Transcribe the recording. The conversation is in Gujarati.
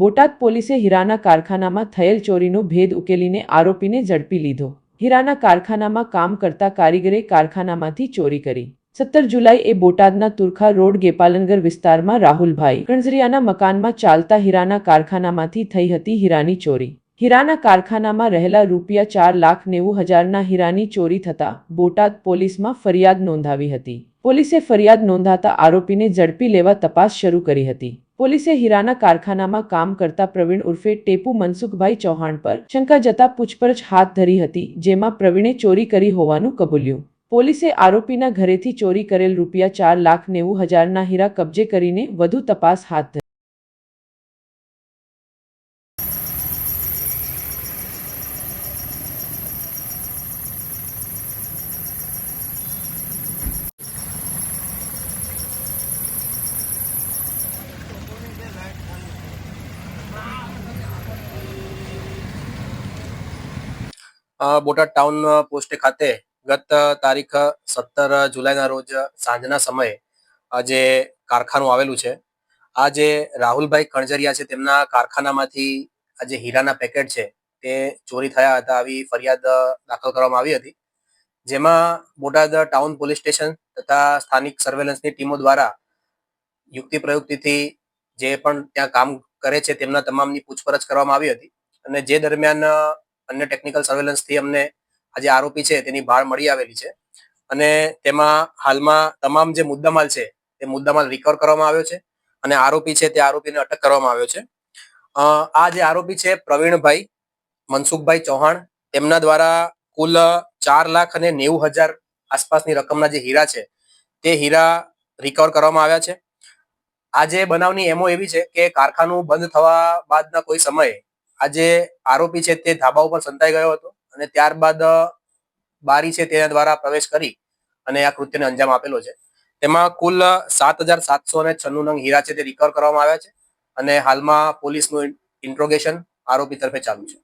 બોટાદ પોલીસે હીરાના કારખાનામાં થયેલ ચોરીનો ભેદ ઉકેલીને આરોપીને ઝડપી લીધો. હીરાના કારખાનામાં કામ કરતા કારીગરે કારખાનામાંથી ચોરી કરી. સત્તર જુલાઈ એ બોટાદના તુરખા રોડ ગેપાલનગર વિસ્તારમાં રાહુલભાઈ કણઝરિયાના મકાનમાં ચાલતા હીરાના કારખાનામાંથી થઈ હતી હીરાની ચોરી. હીરાના કારખાનામાં રહેલા રૂપિયા ચાર લાખ નેવું હજારના હીરાની ચોરી થતા બોટાદ પોલીસમાં ફરિયાદ નોંધાવી હતી. પોલીસે ફરિયાદ નોંધાતા આરોપીને ઝડપી લેવા તપાસ શરૂ કરી હતી. પોલીસે હીરાના કારખાનામાં કામ કરતા પ્રવીણ ઉર્ફે ટેપુ મનસુખભાઈ ચૌહાણ પર શંકા જતા પૂછપરછ હાથ ધરી હતી, જેમાં પ્રવીણે ચોરી કરી હોવાનું કબૂલ્યું. પોલીસે આરોપીના ઘરેથી ચોરી કરેલ રૂપિયા ચાર લાખ નેવું હજારના હીરા કબજે કરીને વધુ તપાસ હાથ ધરી. બોટાદ ટાઉન પોસ્ટ ખાતે ગત તારીખ સત્તર જુલાઈના રોજ સાંજના સમયે જે કારખાનું આવેલું છે. આ જે રાહુલભાઈ કણજરિયા છે, તેમના કારખાનામાંથી આ જે હીરાના પેકેટ છે, તે ચોરી થયા હતા આવી ફરિયાદ દાખલ કરવામાં આવી હતી. જેમાં બોટાદ ટાઉન પોલીસ સ્ટેશન તથા સ્થાનિક સર્વેલન્સની ટીમો દ્વારા યુક્તિ પ્રયુક્તિથી જે પણ ત્યાં કામ કરે છે, તેમના તમામની પૂછપરછ કરવામાં આવી હતી. અને જે દરમિયાન અન્ય ટેકનિકલ સર્વેલન્સથી અમને આ જે આરોપી છે તેની ભાળ મળી આવેલી છે. અને તેમાં હાલમાં તમામ જે મુદ્દામાલ છે તે મુદ્દામાલ રિકવર કરવામાં આવ્યો છે અને આરોપી છે તે આરોપીને અટક કરવામાં આવ્યો છે. આ જે આરોપી છે પ્રવીણભાઈ મનસુખભાઈ ચૌહાણ, તેમના દ્વારા કુલ ચાર લાખ અને નેવું હજાર આસપાસની રકમના જે હીરા છે તે હીરા રિકવર કરવામાં આવ્યા છે. આ જે બનાવની એમો એવી છે કે કારખાનું બંધ થવા બાદના કોઈ સમયે આ જે આરોપી છે તે ધાબા ઉપર સંતાઈ ગયો હતો અને ત્યારબાદ બારી છે તેના દ્વારા પ્રવેશ કરી અને આ કૃત્યને અંજામ આપેલો છે. તેમાં કુલ સાત હજાર સાતસો ને છન્નું નંગ હીરા છે તે રિકવર કરવામાં આવ્યા છે અને હાલમાં પોલીસનું ઇન્ટ્રોગેશન આરોપી તરફે ચાલુ છે.